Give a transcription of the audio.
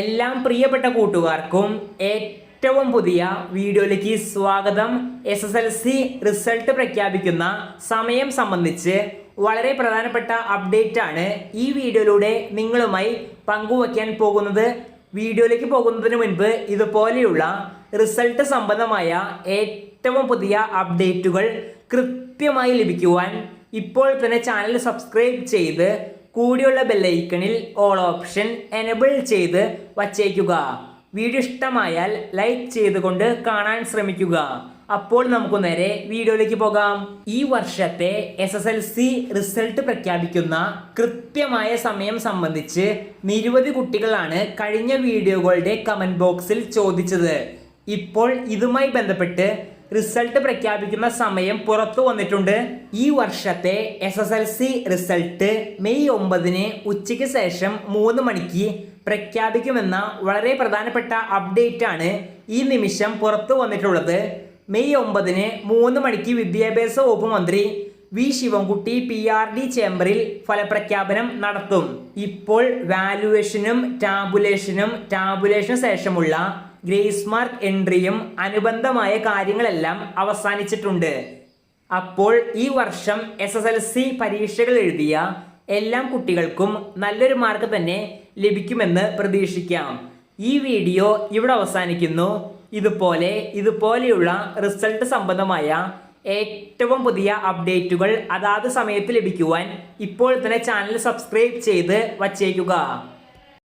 എല്ലാം പ്രിയപ്പെട്ട കൂട്ടുകാർക്കും ഏറ്റവും പുതിയ വീഡിയോയിലേക്ക് സ്വാഗതം. S S L C result പ്രഖ്യാപിക്കുന്ന സമയം സംബന്ധിച്ച് വളരെ പ്രധാനപ്പെട്ട അപ്ഡേറ്റ് ആണ് ഈ വീഡിയോയിലൂടെ നിങ്ങളുമായി പങ്കുവയ്ക്കാൻ പോകുന്നത്. വീഡിയോയിലേക്ക് പോകുന്നതിന് മുൻപ് ഇതുപോലെയുള്ള റിസൾട്ട് സംബന്ധമായ ഏറ്റവും പുതിയ അപ്ഡേറ്റുകൾ കൃത്യമായി ലഭിക്കുവാൻ ഇപ്പോൾ തന്നെ ചാനൽ സബ്സ്ക്രൈബ് ചെയ്ത് കൂടിയുള്ള ബെല്ലൈക്കണിൽ ഓൾ ഓപ്ഷൻ എനബിൾ ചെയ്ത് വച്ചേക്കുക. വീഡിയോ ഇഷ്ടമായാൽ ലൈക്ക് ചെയ്തുകൊണ്ട് കാണാൻ ശ്രമിക്കുക. അപ്പോൾ നമുക്ക് നേരെ വീഡിയോയിലേക്ക് പോകാം. ഈ വർഷത്തെ S S L C result പ്രഖ്യാപിക്കുന്ന കൃത്യമായ സമയം സംബന്ധിച്ച് നിരവധി കുട്ടികളാണ് കഴിഞ്ഞ വീഡിയോകളുടെ കമന്റ് ബോക്സിൽ ചോദിച്ചത്. ഇപ്പോൾ ഇതുമായി ബന്ധപ്പെട്ട് റിസൾട്ട് പ്രഖ്യാപിക്കുന്ന സമയം പുറത്തു വന്നിട്ടുണ്ട്. ഈ വർഷത്തെ S S L C result May ഒമ്പതിന് ഉച്ചയ്ക്ക് ശേഷം മൂന്ന് മണിക്ക് പ്രഖ്യാപിക്കുമെന്ന വളരെ പ്രധാനപ്പെട്ട അപ്ഡേറ്റ് ആണ് ഈ നിമിഷം പുറത്തു വന്നിട്ടുള്ളത്. മെയ് ഒമ്പതിന് മൂന്ന് മണിക്ക് വിദ്യാഭ്യാസ വകുപ്പ് മന്ത്രി V Sivankutty P R D ചേംബറിൽ ഫലപ്രഖ്യാപനം നടത്തും. ഇപ്പോൾ വാലുവേഷനും ടാബുലേഷനും ടാബുലേഷന് ശേഷമുള്ള ഗ്രേസ് മാർക്ക് എൻട്രിയും അനുബന്ധമായ കാര്യങ്ങളെല്ലാം അവസാനിച്ചിട്ടുണ്ട്. അപ്പോൾ ഈ വർഷം എസ് എസ് എൽ സി പരീക്ഷകൾ എഴുതിയ എല്ലാ കുട്ടികൾക്കും നല്ലൊരു മാർക്ക് തന്നെ ലഭിക്കുമെന്ന് പ്രതീക്ഷിക്കാം. ഈ വീഡിയോ ഇവിടെ അവസാനിക്കുന്നു. ഇതുപോലെ ഇതുപോലെയുള്ള റിസൾട്ട് സംബന്ധമായ ഏറ്റവും പുതിയ അപ്ഡേറ്റുകൾ അതാത് സമയത്ത് ലഭിക്കുവാൻ ഇപ്പോൾ തന്നെ ചാനൽ സബ്സ്ക്രൈബ് ചെയ്ത് വച്ചേക്കുക.